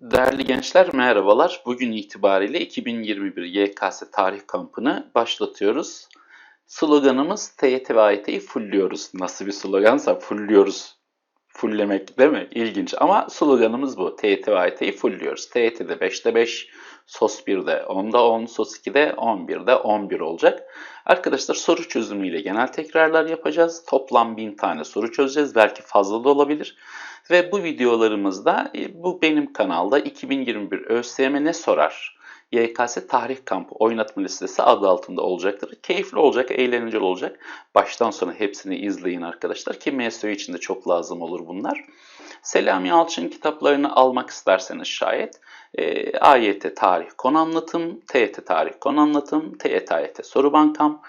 Değerli gençler merhabalar. Bugün itibariyle 2021 YKS Tarih Kampı'nı başlatıyoruz. Sloganımız TYT ve AYT'yi fullliyoruz. Nasıl bir slogansa fullliyoruz. Fulllemek değil mi? İlginç ama sloganımız bu. TYT ve AYT'yi fullliyoruz. TYT'de 5'te 5, SOS 1'de 10'da 10, SOS 2'de 11'de 11 olacak. Arkadaşlar soru çözümüyle genel tekrarlar yapacağız. Toplam 1000 tane soru çözeceğiz. Belki fazla da olabilir. Ve bu videolarımızda e, bu benim kanalda 2021 ÖSYM ne sorar? YKS Tarih Kampı oynatma listesi adı altında olacaktır. Keyifli olacak, eğlenceli olacak. Baştan sona hepsini izleyin arkadaşlar ki MSÖ için de çok lazım olur bunlar. Selami Alçın kitaplarını almak isterseniz şayet e, AYT Tarih Konu Anlatım, TYT Tarih Konu Anlatım, TYT AYT Soru Bankam,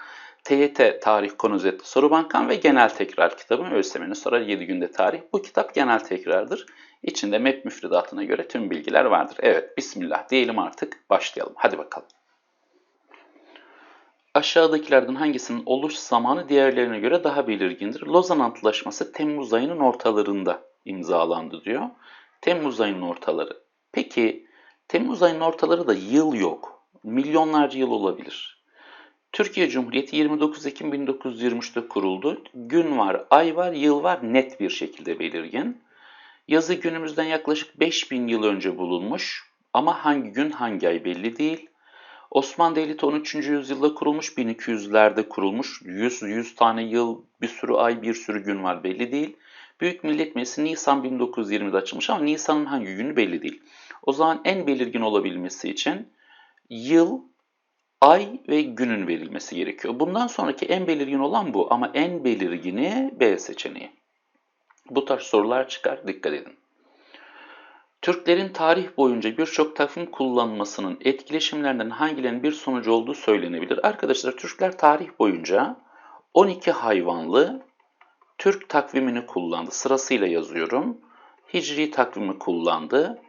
TYT Tarih Konu Soru Bankam ve Genel Tekrar kitabım ÖSYM'nin sorar 7 günde tarih. Bu kitap genel tekrardır. İçinde MEP müfredatına göre tüm bilgiler vardır. Evet, Bismillah diyelim artık başlayalım. Hadi bakalım. Aşağıdakilerden hangisinin oluş zamanı diğerlerine göre daha belirgindir? Lozan Antlaşması Temmuz ayının ortalarında imzalandı diyor. Temmuz ayının ortaları. Peki Temmuz ayının ortaları da yıl yok. Milyonlarca yıl olabilir. Türkiye Cumhuriyeti 29 Ekim 1923'te kuruldu. Gün var, ay var, yıl var net bir şekilde belirgin. Yazı günümüzden yaklaşık 5000 yıl önce bulunmuş ama hangi gün hangi ay belli değil. Osmanlı Devleti 13. yüzyılda kurulmuş, 1200'lerde kurulmuş. 100, 100 tane yıl, bir sürü ay, bir sürü gün var belli değil. Büyük Millet Meclisi Nisan 1920'de açılmış ama Nisan'ın hangi günü belli değil. O zaman en belirgin olabilmesi için yıl, ay ve günün verilmesi gerekiyor. Bundan sonraki en belirgin olan bu ama en belirgini B seçeneği. Bu tarz sorular çıkar, dikkat edin. Türklerin tarih boyunca birçok takvim kullanmasının etkileşimlerinden hangilerinin bir sonucu olduğu söylenebilir. Arkadaşlar Türkler tarih boyunca 12 hayvanlı Türk takvimini kullandı. Sırasıyla yazıyorum. Hicri takvimi kullandı.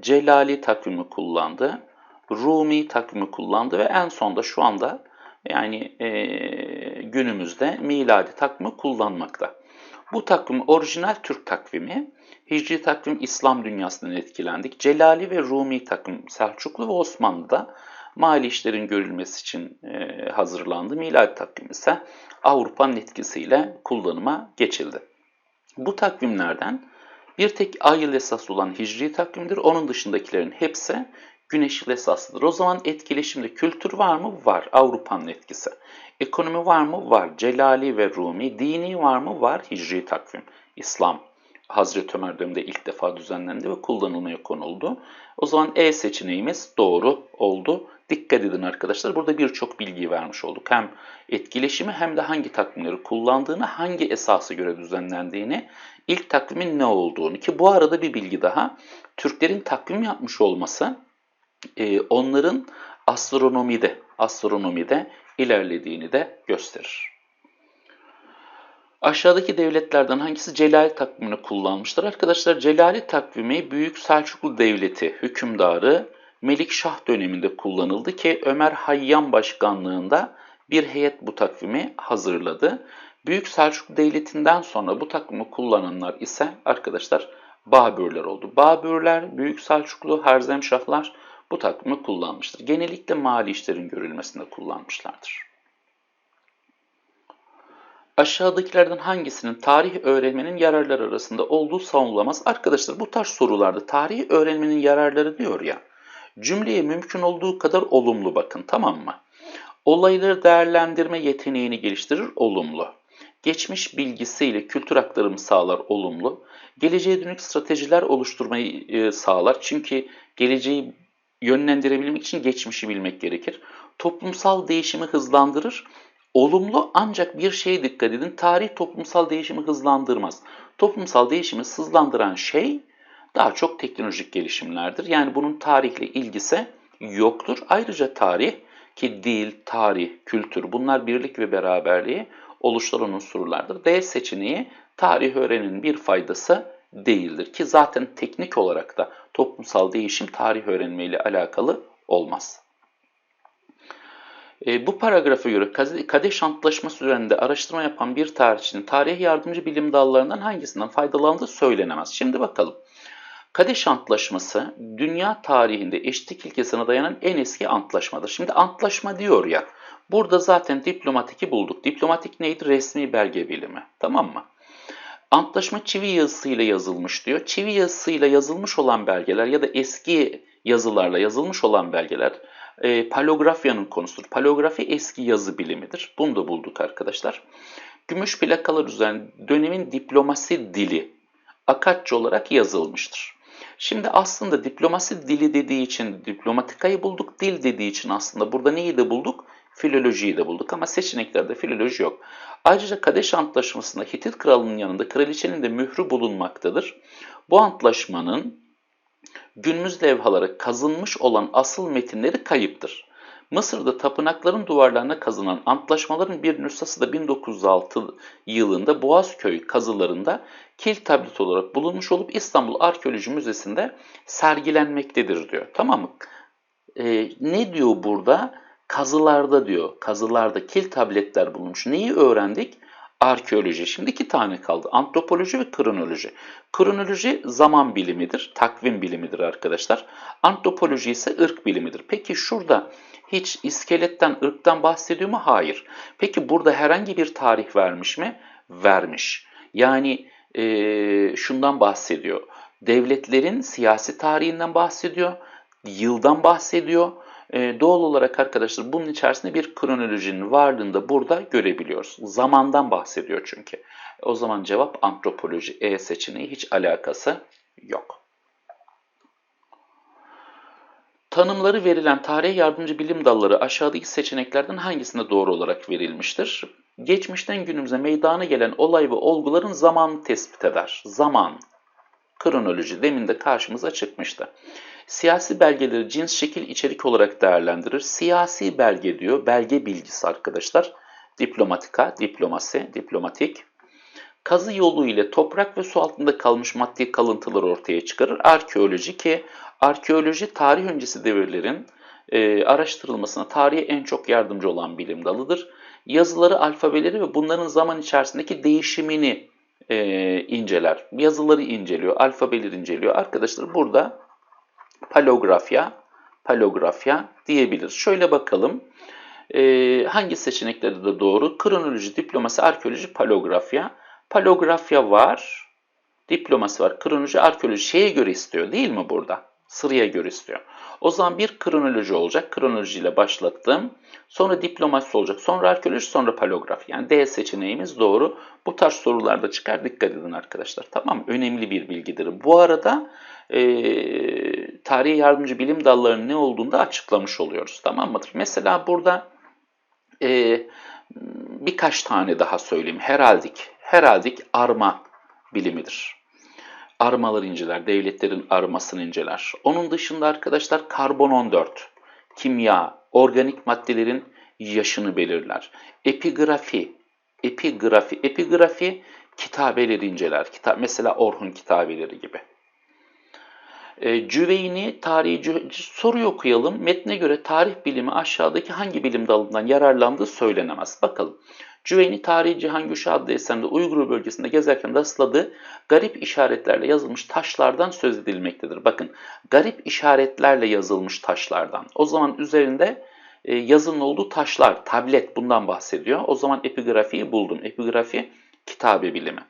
Celali takvimi kullandı. Rumi takvimi kullandı ve en sonda şu anda yani e, günümüzde miladi takvimi kullanmakta. Bu takvim orijinal Türk takvimi. Hicri takvim İslam dünyasından etkilendik. Celali ve Rumi takvim Selçuklu ve Osmanlı'da mali işlerin görülmesi için e, hazırlandı. Miladi takvim ise Avrupa'nın etkisiyle kullanıma geçildi. Bu takvimlerden bir tek ay yıl esas olan hicri takvimdir. Onun dışındakilerin hepsi güneş esaslıdır. O zaman etkileşimde kültür var mı? Var. Avrupa'nın etkisi. Ekonomi var mı? Var. Celali ve Rumi. Dini var mı? Var. Hicri takvim. İslam. Hazreti Ömer döneminde ilk defa düzenlendi ve kullanılmaya konuldu. O zaman E seçeneğimiz doğru oldu. Dikkat edin arkadaşlar. Burada birçok bilgi vermiş olduk. Hem etkileşimi hem de hangi takvimleri kullandığını, hangi esası göre düzenlendiğini, ilk takvimin ne olduğunu ki bu arada bir bilgi daha. Türklerin takvim yapmış olması e, onların astronomide, astronomide ilerlediğini de gösterir. Aşağıdaki devletlerden hangisi Celali takvimini kullanmıştır? Arkadaşlar Celali takvimi Büyük Selçuklu Devleti hükümdarı Melikşah döneminde kullanıldı ki Ömer Hayyam başkanlığında bir heyet bu takvimi hazırladı. Büyük Selçuklu Devleti'nden sonra bu takvimi kullananlar ise arkadaşlar Babürler oldu. Babürler, Büyük Selçuklu, Harzemşahlar bu takvimi kullanmıştır. Genellikle mali işlerin görülmesinde kullanmışlardır. Aşağıdakilerden hangisinin tarih öğrenmenin yararları arasında olduğu savunulamaz? Arkadaşlar bu tarz sorularda tarih öğrenmenin yararları diyor ya, cümleye mümkün olduğu kadar olumlu bakın tamam mı? Olayları değerlendirme yeteneğini geliştirir olumlu. Geçmiş bilgisiyle kültür aktarımı sağlar olumlu. Geleceğe dönük stratejiler oluşturmayı e, sağlar. Çünkü geleceği yönlendirebilmek için geçmişi bilmek gerekir. Toplumsal değişimi hızlandırır. Olumlu ancak bir şeye dikkat edin. Tarih toplumsal değişimi hızlandırmaz. Toplumsal değişimi hızlandıran şey daha çok teknolojik gelişimlerdir. Yani bunun tarihle ilgisi yoktur. Ayrıca tarih ki dil, tarih, kültür bunlar birlik ve beraberliği oluşturan unsurlardır. D seçeneği tarih öğrenin bir faydası değildir ki zaten teknik olarak da toplumsal değişim tarih öğrenme ile alakalı olmaz. E, bu paragrafa göre Kadeş Antlaşması üzerinde araştırma yapan bir tarihçinin tarih yardımcı bilim dallarından hangisinden faydalandığı söylenemez. Şimdi bakalım. Kadeş Antlaşması dünya tarihinde eşitlik ilkesine dayanan en eski antlaşmadır. Şimdi antlaşma diyor ya, burada zaten diplomatiki bulduk. Diplomatik neydi? Resmi belge bilimi. Tamam mı? Antlaşma çivi yazısıyla yazılmış diyor. Çivi yazısıyla yazılmış olan belgeler ya da eski yazılarla yazılmış olan belgeler e, palografyanın konusudur. Palografi eski yazı bilimidir. Bunu da bulduk arkadaşlar. Gümüş plakalar üzerine dönemin diplomasi dili Akatça olarak yazılmıştır. Şimdi aslında diplomasi dili dediği için diplomatikayı bulduk, dil dediği için aslında burada neyi de bulduk? Filolojiyi de bulduk ama seçeneklerde filoloji yok. Ayrıca Kadeş Antlaşması'nda Hitit Kralı'nın yanında kraliçenin de mührü bulunmaktadır. Bu antlaşmanın günümüz levhalara kazınmış olan asıl metinleri kayıptır. Mısır'da tapınakların duvarlarına kazınan antlaşmaların bir nüshası da 1906 yılında Boğazköy kazılarında kil tablet olarak bulunmuş olup İstanbul Arkeoloji Müzesi'nde sergilenmektedir diyor. Tamam mı? Ee, ne diyor burada? Kazılarda diyor. Kazılarda kil tabletler bulunmuş. Neyi öğrendik? Arkeoloji. Şimdi iki tane kaldı. Antropoloji ve kronoloji. Kronoloji zaman bilimidir, takvim bilimidir arkadaşlar. Antropoloji ise ırk bilimidir. Peki şurada hiç iskeletten, ırktan bahsediyor mu? Hayır. Peki burada herhangi bir tarih vermiş mi? Vermiş. Yani e, şundan bahsediyor. Devletlerin siyasi tarihinden bahsediyor, yıldan bahsediyor. E, doğal olarak arkadaşlar bunun içerisinde bir kronolojinin varlığını da burada görebiliyoruz. Zamandan bahsediyor çünkü. O zaman cevap antropoloji E seçeneği hiç alakası yok. Tanımları verilen tarih yardımcı bilim dalları aşağıdaki seçeneklerden hangisinde doğru olarak verilmiştir? Geçmişten günümüze meydana gelen olay ve olguların zamanını tespit eder. Zaman, kronoloji demin de karşımıza çıkmıştı. Siyasi belgeleri cins, şekil, içerik olarak değerlendirir. Siyasi belge diyor, belge bilgisi arkadaşlar. Diplomatika, diplomasi, diplomatik. Kazı yolu ile toprak ve su altında kalmış maddi kalıntılar ortaya çıkarır. Arkeoloji ki arkeoloji tarih öncesi devirlerin e, araştırılmasına tarihe en çok yardımcı olan bilim dalıdır. Yazıları, alfabeleri ve bunların zaman içerisindeki değişimini e, inceler. Yazıları inceliyor, alfabeleri inceliyor. Arkadaşlar burada palografya, palografya diyebiliriz. Şöyle bakalım. E, hangi seçenekleri de doğru? Kronoloji, diplomasi, arkeoloji, palografya. Palografya var, diplomasi var, kronoloji, arkeoloji şeye göre istiyor değil mi burada? Sıraya göre istiyor. O zaman bir kronoloji olacak. Kronolojiyle başlattım. Sonra diplomasi olacak. Sonra arkeoloji, sonra palografi. Yani D seçeneğimiz doğru. Bu tarz sorularda çıkar. Dikkat edin arkadaşlar. Tamam Önemli bir bilgidir. Bu arada e, tarihi yardımcı bilim dallarının ne olduğunu da açıklamış oluyoruz. Tamam mıdır? Mesela burada e, birkaç tane daha söyleyeyim. Heraldik. Heraldik arma bilimidir armaları inceler, devletlerin armasını inceler. Onun dışında arkadaşlar karbon 14, kimya, organik maddelerin yaşını belirler. Epigrafi, epigrafi, epigrafi kitabeleri inceler. Kitap, mesela Orhun kitabeleri gibi. E, Cüveyni tarihi soruyu okuyalım. Metne göre tarih bilimi aşağıdaki hangi bilim dalından yararlandığı söylenemez. Bakalım. Cüveyni Tarihi Cihangüşü adlı eserinde Uygur bölgesinde gezerken rastladığı garip işaretlerle yazılmış taşlardan söz edilmektedir. Bakın garip işaretlerle yazılmış taşlardan. O zaman üzerinde e, yazının olduğu taşlar, tablet bundan bahsediyor. O zaman epigrafiyi buldum. Epigrafi kitabe bilimi.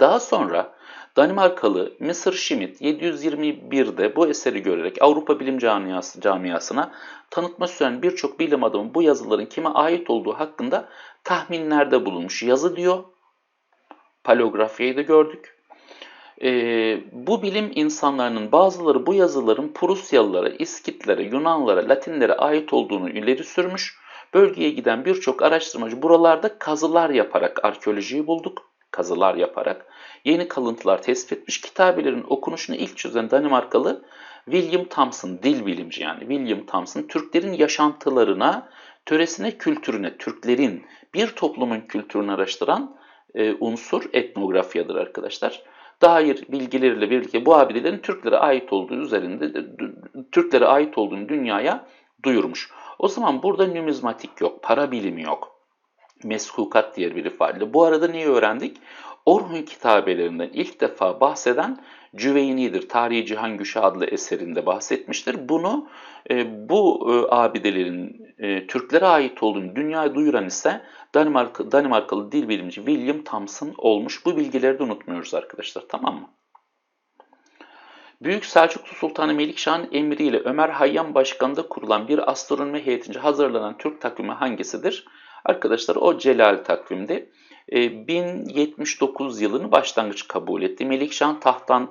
Daha sonra Danimarkalı Mr. Schmidt 721'de bu eseri görerek Avrupa Bilim Camiası, Camiası'na tanıtma süren birçok bilim adamı bu yazıların kime ait olduğu hakkında tahminlerde bulunmuş. Yazı diyor, paleografiyi de gördük. Ee, bu bilim insanlarının bazıları bu yazıların Prusyalılara, İskitlere, Yunanlara, Latinlere ait olduğunu ileri sürmüş. Bölgeye giden birçok araştırmacı buralarda kazılar yaparak arkeolojiyi bulduk. Kazılar yaparak yeni kalıntılar tespit etmiş. Kitabelerin okunuşunu ilk çözen Danimarkalı William Thomson, dil bilimci yani William Thomson, Türklerin yaşantılarına, töresine, kültürüne, Türklerin bir toplumun kültürünü araştıran e, unsur etnografyadır arkadaşlar. Dair bilgileriyle birlikte bu abidelerin Türklere ait olduğu üzerinde Türklere ait olduğunu dünyaya duyurmuş. O zaman burada numizmatik yok, para bilimi yok. Meskukat diğer bir ifadeyle. Bu arada neyi öğrendik? Orhun kitabelerinden ilk defa bahseden Cüveyni'dir. Tarihi Cihan Güşe adlı eserinde bahsetmiştir. Bunu e, bu e, abidelerin e, Türklere ait olduğunu dünyaya duyuran ise Danimarka, Danimarkalı dil bilimci William Thomson olmuş. Bu bilgileri de unutmuyoruz arkadaşlar tamam mı? Büyük Selçuklu Sultanı Melikşah'ın emriyle Ömer Hayyam Başkanı'nda kurulan bir astronomi heyetince hazırlanan Türk takvimi hangisidir? Arkadaşlar o Celal takvimdi. 1079 yılını başlangıç kabul etti. Melikşah'ın tahttan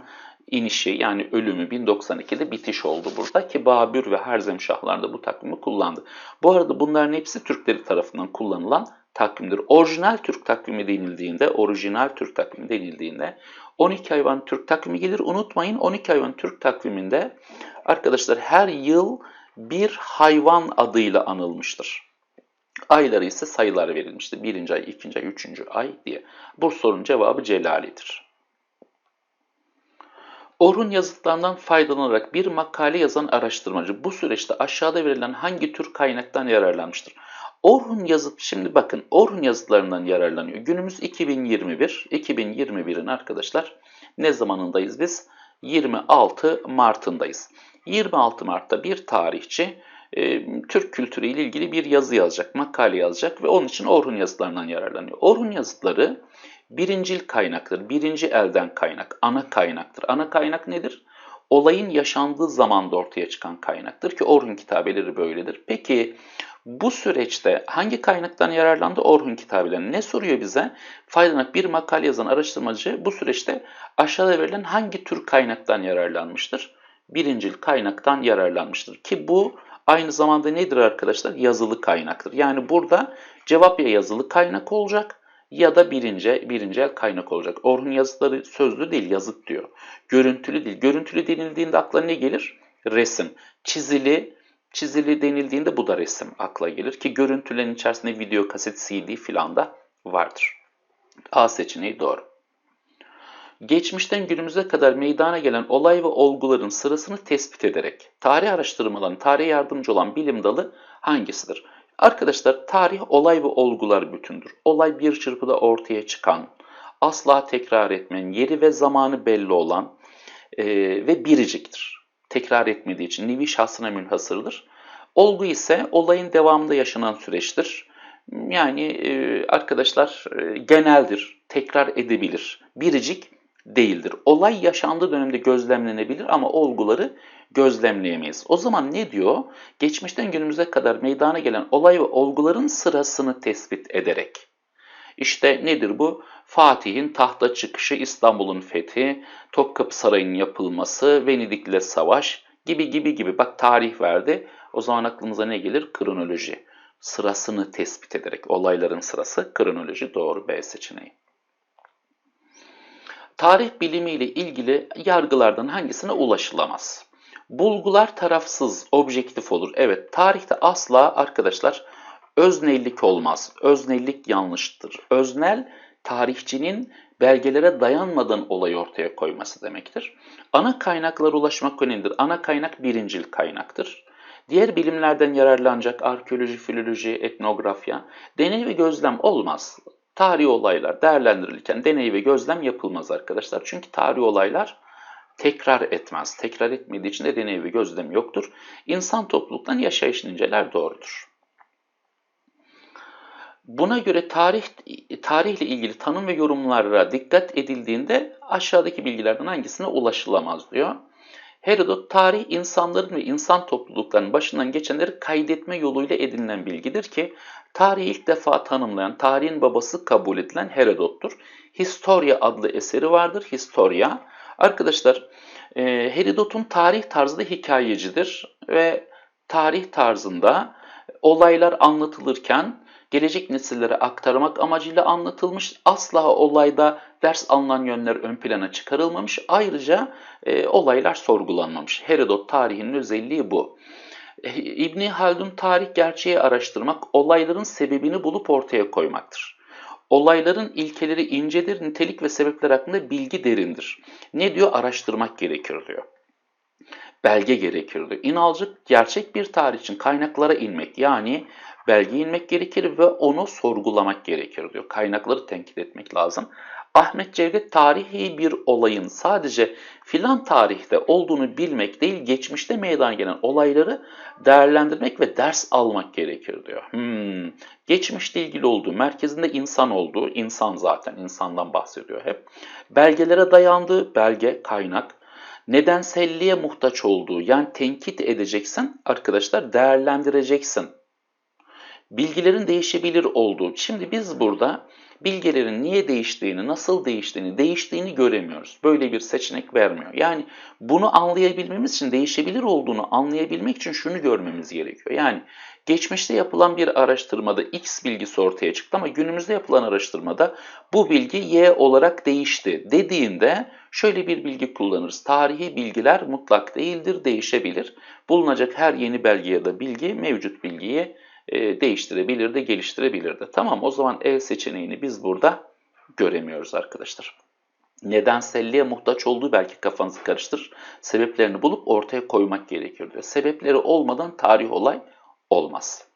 inişi yani ölümü 1092'de bitiş oldu burada ki Babür ve Harzemşahlar da bu takvimi kullandı. Bu arada bunların hepsi Türkleri tarafından kullanılan takvimdir. Orijinal Türk takvimi denildiğinde, orijinal Türk takvimi denildiğinde 12 hayvan Türk takvimi gelir. Unutmayın 12 hayvan Türk takviminde arkadaşlar her yıl bir hayvan adıyla anılmıştır. Ayları ise sayılar verilmiştir. Birinci ay, ikinci ay, üçüncü ay diye. Bu sorunun cevabı Celali'dir. Orhun yazıtlarından faydalanarak bir makale yazan araştırmacı bu süreçte aşağıda verilen hangi tür kaynaktan yararlanmıştır? Orhun yazıt, şimdi bakın Orhun yazıtlarından yararlanıyor. Günümüz 2021. 2021'in arkadaşlar ne zamanındayız biz? 26 Mart'ındayız. 26 Mart'ta bir tarihçi e, Türk kültürü ile ilgili bir yazı yazacak, makale yazacak ve onun için Orhun yazıtlarından yararlanıyor. Orhun yazıtları birincil kaynaktır, birinci elden kaynak, ana kaynaktır. Ana kaynak nedir? Olayın yaşandığı zamanda ortaya çıkan kaynaktır ki Orhun kitabeleri böyledir. Peki bu süreçte hangi kaynaktan yararlandı Orhun kitabeleri? Ne soruyor bize? Faydalanak bir makale yazan araştırmacı bu süreçte aşağıda verilen hangi tür kaynaktan yararlanmıştır? Birincil kaynaktan yararlanmıştır. Ki bu aynı zamanda nedir arkadaşlar? Yazılı kaynaktır. Yani burada cevap ya yazılı kaynak olacak ya da birinci, birinci el kaynak olacak. Orhun yazıları sözlü değil, yazıt diyor. Görüntülü değil. Görüntülü denildiğinde akla ne gelir? Resim. Çizili, çizili denildiğinde bu da resim akla gelir. Ki görüntülerin içerisinde video, kaset, CD filan da vardır. A seçeneği doğru. Geçmişten günümüze kadar meydana gelen olay ve olguların sırasını tespit ederek tarih araştırmalarının tarihe yardımcı olan bilim dalı hangisidir? Arkadaşlar tarih olay ve olgular bütündür. Olay bir çırpıda ortaya çıkan, asla tekrar etmeyen, yeri ve zamanı belli olan e, ve biriciktir. Tekrar etmediği için nevi şahsına münhasırdır. Olgu ise olayın devamında yaşanan süreçtir. Yani e, arkadaşlar e, geneldir, tekrar edebilir. Biricik değildir. Olay yaşandığı dönemde gözlemlenebilir ama olguları gözlemleyemeyiz. O zaman ne diyor? Geçmişten günümüze kadar meydana gelen olay ve olguların sırasını tespit ederek. İşte nedir bu? Fatih'in tahta çıkışı, İstanbul'un fethi, Topkapı Sarayı'nın yapılması, Venedik'le savaş gibi gibi gibi. Bak tarih verdi. O zaman aklımıza ne gelir? Kronoloji. Sırasını tespit ederek. Olayların sırası kronoloji doğru B seçeneği. Tarih bilimiyle ilgili yargılardan hangisine ulaşılamaz? Bulgular tarafsız, objektif olur. Evet, tarihte asla arkadaşlar öznellik olmaz. Öznellik yanlıştır. Öznel, tarihçinin belgelere dayanmadan olayı ortaya koyması demektir. Ana kaynaklara ulaşmak önemlidir. Ana kaynak birincil kaynaktır. Diğer bilimlerden yararlanacak arkeoloji, filoloji, etnografya, deney ve gözlem olmaz. Tarihi olaylar değerlendirilirken deney ve gözlem yapılmaz arkadaşlar. Çünkü tarihi olaylar tekrar etmez. Tekrar etmediği için de deney ve gözlem yoktur. İnsan topluluktan yaşayışını inceler doğrudur. Buna göre tarih tarihle ilgili tanım ve yorumlara dikkat edildiğinde aşağıdaki bilgilerden hangisine ulaşılamaz diyor. Herodot tarih insanların ve insan topluluklarının başından geçenleri kaydetme yoluyla edinilen bilgidir ki tarihi ilk defa tanımlayan, tarihin babası kabul edilen Herodot'tur. Historia adlı eseri vardır. Historia. Arkadaşlar e, Herodot'un tarih tarzı da hikayecidir ve tarih tarzında olaylar anlatılırken gelecek nesillere aktarmak amacıyla anlatılmış. Asla olayda ders alınan yönler ön plana çıkarılmamış. Ayrıca e, olaylar sorgulanmamış. Herodot tarihinin özelliği bu. E, İbni Haldun tarih gerçeği araştırmak, olayların sebebini bulup ortaya koymaktır. Olayların ilkeleri incedir, nitelik ve sebepler hakkında bilgi derindir. Ne diyor? Araştırmak gerekir diyor. Belge gerekir diyor. İnalcık gerçek bir tarih için kaynaklara inmek yani belge inmek gerekir ve onu sorgulamak gerekir diyor. Kaynakları tenkit etmek lazım. Ahmet Cevdet tarihi bir olayın sadece filan tarihte olduğunu bilmek değil, geçmişte meydana gelen olayları değerlendirmek ve ders almak gerekir diyor. Hmm. Geçmişle ilgili olduğu, merkezinde insan olduğu, insan zaten, insandan bahsediyor hep. Belgelere dayandığı, belge, kaynak, nedenselliğe muhtaç olduğu, yani tenkit edeceksin arkadaşlar, değerlendireceksin. Bilgilerin değişebilir olduğu. Şimdi biz burada bilgilerin niye değiştiğini, nasıl değiştiğini, değiştiğini göremiyoruz. Böyle bir seçenek vermiyor. Yani bunu anlayabilmemiz için, değişebilir olduğunu anlayabilmek için şunu görmemiz gerekiyor. Yani geçmişte yapılan bir araştırmada X bilgisi ortaya çıktı ama günümüzde yapılan araştırmada bu bilgi Y olarak değişti dediğinde şöyle bir bilgi kullanırız. Tarihi bilgiler mutlak değildir, değişebilir. Bulunacak her yeni belge ya da bilgi mevcut bilgiyi e, değiştirebilir de geliştirebilir de. Tamam o zaman E seçeneğini biz burada göremiyoruz arkadaşlar. Nedenselliğe muhtaç olduğu belki kafanızı karıştırır. Sebeplerini bulup ortaya koymak gerekiyor diyor. Sebepleri olmadan tarih olay olmaz.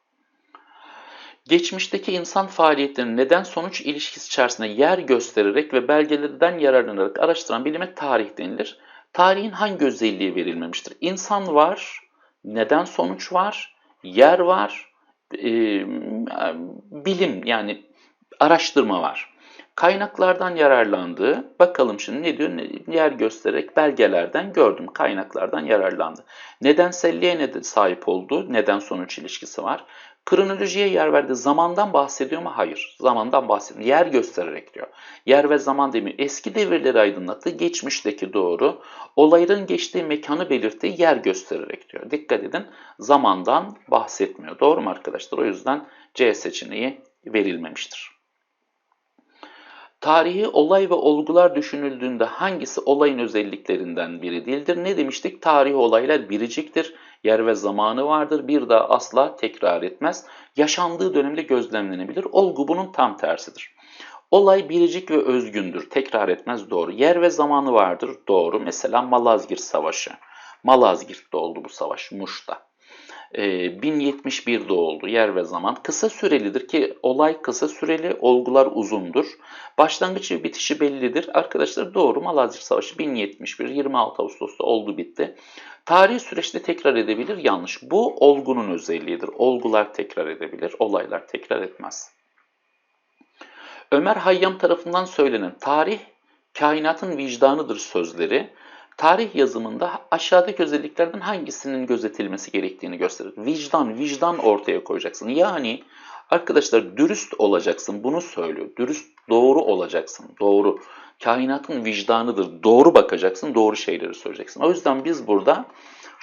Geçmişteki insan faaliyetlerinin neden sonuç ilişkisi içerisinde yer göstererek ve belgelerden yararlanarak araştıran bilime tarih denilir. Tarihin hangi özelliği verilmemiştir? İnsan var, neden sonuç var, yer var, e, bilim yani araştırma var. Kaynaklardan yararlandığı, bakalım şimdi ne diyor, yer göstererek belgelerden gördüm, kaynaklardan yararlandı. Nedenselliğe ne sahip olduğu, neden sonuç ilişkisi var. Kronolojiye yer verdi. Zamandan bahsediyor mu? Hayır. Zamandan bahsediyor. Yer göstererek diyor. Yer ve zaman demiyor. Eski devirleri aydınlattı. Geçmişteki doğru. Olayların geçtiği mekanı belirttiği yer göstererek diyor. Dikkat edin. Zamandan bahsetmiyor. Doğru mu arkadaşlar? O yüzden C seçeneği verilmemiştir. Tarihi olay ve olgular düşünüldüğünde hangisi olayın özelliklerinden biri değildir? Ne demiştik? Tarihi olaylar biriciktir. Yer ve zamanı vardır. Bir daha asla tekrar etmez. Yaşandığı dönemde gözlemlenebilir. Olgu bunun tam tersidir. Olay biricik ve özgündür. Tekrar etmez doğru. Yer ve zamanı vardır doğru. Mesela Malazgirt Savaşı. Malazgirt'te oldu bu savaş. Muş'ta. 1071'de ee, oldu yer ve zaman. Kısa sürelidir ki olay kısa süreli, olgular uzundur. Başlangıç ve bitişi bellidir. Arkadaşlar doğru Malazgirt Savaşı 1071 26 Ağustos'ta oldu bitti. Tarihi süreçte tekrar edebilir yanlış. Bu olgunun özelliğidir. Olgular tekrar edebilir, olaylar tekrar etmez. Ömer Hayyam tarafından söylenen tarih kainatın vicdanıdır sözleri tarih yazımında aşağıdaki özelliklerden hangisinin gözetilmesi gerektiğini gösterir. Vicdan, vicdan ortaya koyacaksın. Yani arkadaşlar dürüst olacaksın bunu söylüyor. Dürüst, doğru olacaksın. Doğru. Kainatın vicdanıdır. Doğru bakacaksın, doğru şeyleri söyleyeceksin. O yüzden biz burada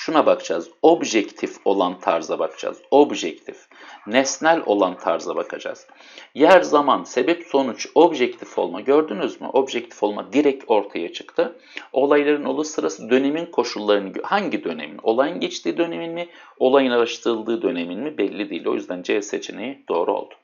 şuna bakacağız. Objektif olan tarza bakacağız. Objektif. Nesnel olan tarza bakacağız. Yer, zaman, sebep, sonuç, objektif olma. Gördünüz mü? Objektif olma direkt ortaya çıktı. Olayların oluş sırası dönemin koşullarını, hangi dönemin? Olayın geçtiği dönemin mi? Olayın araştırıldığı dönemin mi? Belli değil. O yüzden C seçeneği doğru oldu.